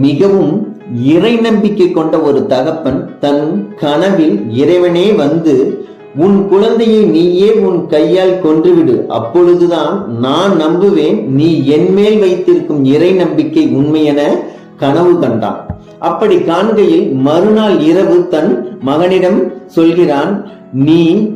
மிகவும் இறை நம்பிக்கை கொண்ட ஒரு தகப்பன் தன் கனவில் இறைவனே வந்து உன் குழந்தையை நீயே உன் கையால் கொன்றுவிடு. அப்பொழுதுதான் நான் நம்புவேன். நீ என்மேல் வைத்திருக்கும் இறை நம்பிக்கை உண்மையென கனவு கண்டான். அப்படி காண்கையில் மறுநாள் இரவு தன் மகனிடம் சொல்கிறான் நீ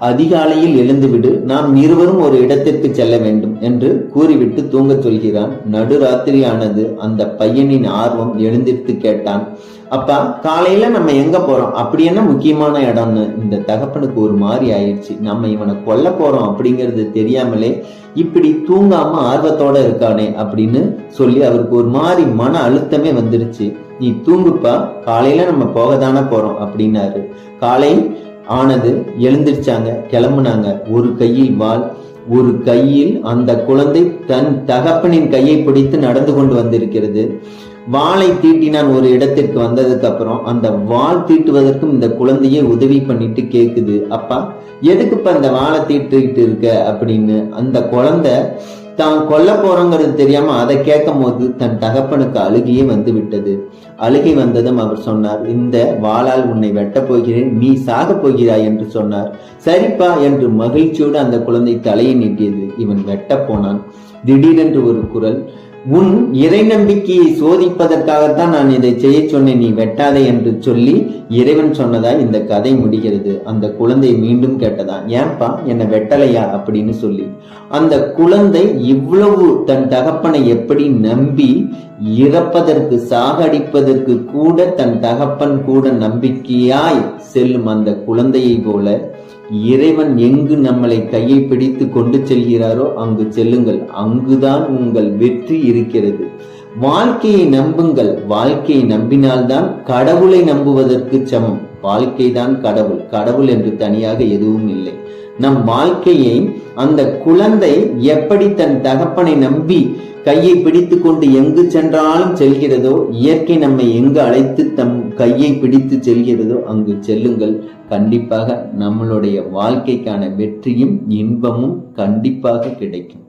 அதிகாலையில் எழுந்துவிடு நாம் இருவரும் ஒரு இடத்திற்கு செல்ல வேண்டும் என்று கூறிவிட்டு தூங்கச் சொல்கிறான். நடுராத்திரியானது அந்த பையனின் ஆர்வம் எழுந்திருத்து கேட்டான். அப்பா காலையில நம்ம எங்க போறோம்? அப்படி என்ன முக்கியமான இடம்னு? இந்த தகப்பனுக்கு ஒரு மாதிரி ஆயிடுச்சு. நம்ம இவனை கொல்ல போறோம் அப்படிங்கிறது தெரியாமலே இப்படி தூங்காம ஆர்வத்தோட இருக்கானே அப்படின்னு சொல்லி அவருக்கு ஒரு மாதிரி மன அழுத்தமே வந்துருச்சு நீ தூங்குப்பா காலையில நம்ம போக தானே போறோம் அப்படின்னாரு. காலை ஆனது எழுந்திருச்சாங்க கிளம்புனாங்க. ஒரு கையில் வாள் ஒரு கையில் அந்த குழந்தை தன் தகப்பனின் கையை பிடித்து நடந்து கொண்டு வந்திருக்கிறது. வாளை தீட்டினான் ஒரு இடத்திற்கு வந்ததுக்கு அப்புறம் அந்த வாள் தீட்டுவதற்கும் இந்த குழந்தையே உதவி பண்ணிட்டு கேக்குது. அப்பா எதுக்குப்பா அந்த வாளை தீட்டுக்கிட்டு இருக்க? அப்படின்னு அந்த குழந்தை தான் கொல்ல போறோங்கிறது தெரியாம அதை கேட்கும் போது தன் தகப்பனுக்கு அழுகியே வந்து விட்டது. அழுகை வந்ததும் அவர் சொன்னார் இந்த வாளால் உன்னை வெட்டப் போகிறேன் நீ சாகப் போகிறாய் என்று சொன்னார். சரிப்பா என்று மகிழ்ச்சியோடு அந்த குழந்தை தலையை நீட்டியது. இவன் வெட்டப் போனான். திடீரென்று ஒரு குரல் உன் இறை நம்பிக்கையை சோதிப்பதற்காகத்தான் நான் இதை செய்ய சொன்னேன். நீ வெட்டாதே என்று சொல்லி இறைவன் சொன்னதாய் இந்த கதை முடிகிறது. அந்த குழந்தை மீண்டும் கேட்டதா ஏன்பா என்னை வெட்டலையா? அப்படின்னு சொல்லி. அந்த குழந்தை இவ்வளவு தன் தகப்பனை எப்படி நம்பி இறப்பதற்கு சாகடிப்பதற்கு கூட தன் தகப்பன் கூட நம்பிக்கையாய் செல்லும் அந்த குழந்தையை போல இறைவன் எங்கு நம்மளை கையை பிடித்து கொண்டு செல்கிறாரோ அங்கு செல்லுங்கள். அங்குதான் உங்கள் வெற்றி இருக்கிறது. வாழ்க்கையை நம்புங்கள். வாழ்க்கையை நம்பினால்தான் கடவுளை நம்புவதற்கு சமம். வாழ்க்கை தான் கடவுள். கடவுள் என்று தனியாக எதுவும் இல்லை. நம் வாழ்க்கையை அந்த குழந்தை எப்படி தன் தகப்பனை நம்பி கையை பிடித்து கொண்டு எங்கு சென்றாலும் செல்கிறதோ இயற்கை நம்மை எங்கு அழைத்து தம் கையை பிடித்து செல்கிறதோ அங்கு செல்லுங்கள். கண்டிப்பாக நம்மளுடைய வாழ்க்கைக்கான வெற்றியும் இன்பமும் கண்டிப்பாக கிடைக்கும்.